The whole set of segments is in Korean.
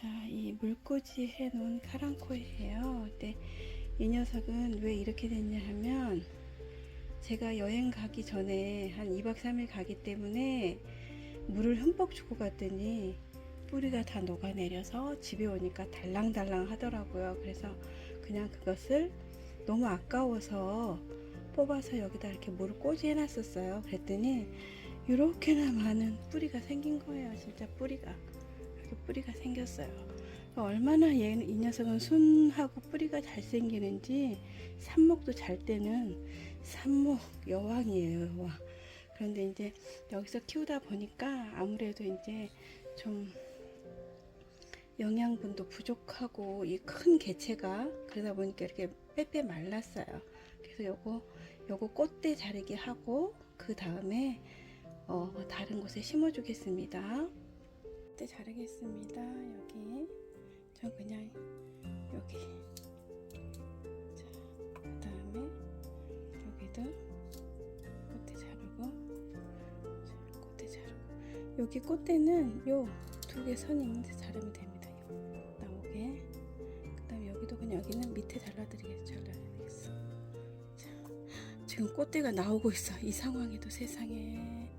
자, 이 물꽂이 해놓은 카랑코예요. 근데 이 녀석은 왜 이렇게 됐냐 하면 제가 여행 가기 전에 한 2박 3일 가기 때문에 물을 흠뻑 주고 갔더니 뿌리가 다 녹아내려서 집에 오니까 달랑달랑 하더라고요. 그래서 그냥 그것을 너무 아까워서 뽑아서 여기다 이렇게 물을 꽂이 해놨었어요. 그랬더니 이렇게나 많은 뿌리가 생긴 거예요. 진짜 뿌리가. 이렇게 뿌리가 생겼어요. 얼마나 얘, 이 녀석은 순하고 뿌리가 잘 생기는지 삽목도 잘 때는 삽목 여왕이에요. 여왕. 그런데 이제 여기서 키우다 보니까 아무래도 이제 좀 영양분도 부족하고 이 큰 개체가 그러다 보니까 이렇게 빼빼 말랐어요. 그래서 요거 요거 꽃대 자르기 하고 그 다음에 어, 다른 곳에 심어 주겠습니다. 꽃대 자르겠습니다. 여기 전 그냥 여기 자, 그 다음에 여기도 꽃대 자르고 자, 꽃대 자르고 여기 꽃대는 요 두 개 선이 있는데 자르면 됩니다. 요 나오게 그 다음에 여기도 그냥 여기는 밑에 자, 지금 꽃대가 나오고 있어. 이 상황에도 세상에.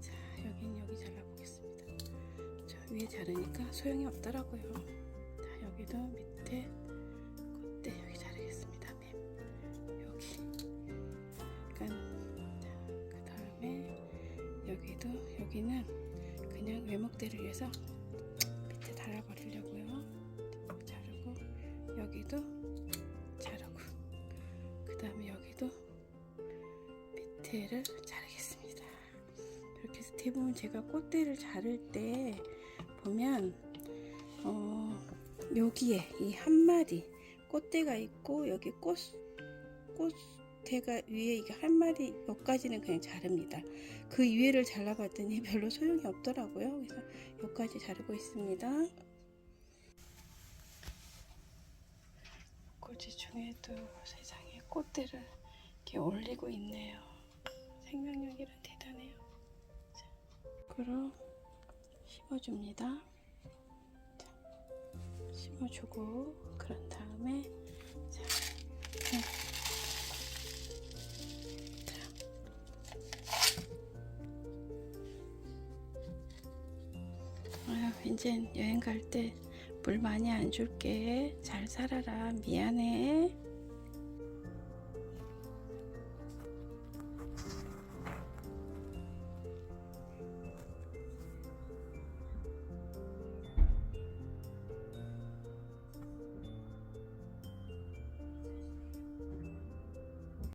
자 여긴 여기 잘라보겠습니다. 자 위에 자르니까 소용이 없더라고요. 자 여기도 밑에 꽃대 여기 자르겠습니다. 뱀 여기. 약간 자 그 다음에 여기도 여기는 그냥 외목대를 위해서 밑에 달아버리려고요. 자르고 여기도 자르고. 그 다음에 여기도 밑에를 자르겠습니다 이렇게 해서 대부분 제가 꽃대를 자를 때 보면 어, 여기에 이 한 마디 꽃대가 있고 여기 꽃 꽃대가 위에 이게 한 마디 몇 가지는 그냥 자릅니다. 그 위에를 잘라봤더니 별로 소용이 없더라고요. 그래서 여기까지 자르고 있습니다. 꽃이 중에도 세상에 꽃대를 이렇게 올리고 있네요. 그럼 심어줍니다. 자, 심어주고 그런 다음에 자, 음. 아휴, 이젠 여행 갈 때 물 많이 안 줄게. 잘 살아라. 미안해.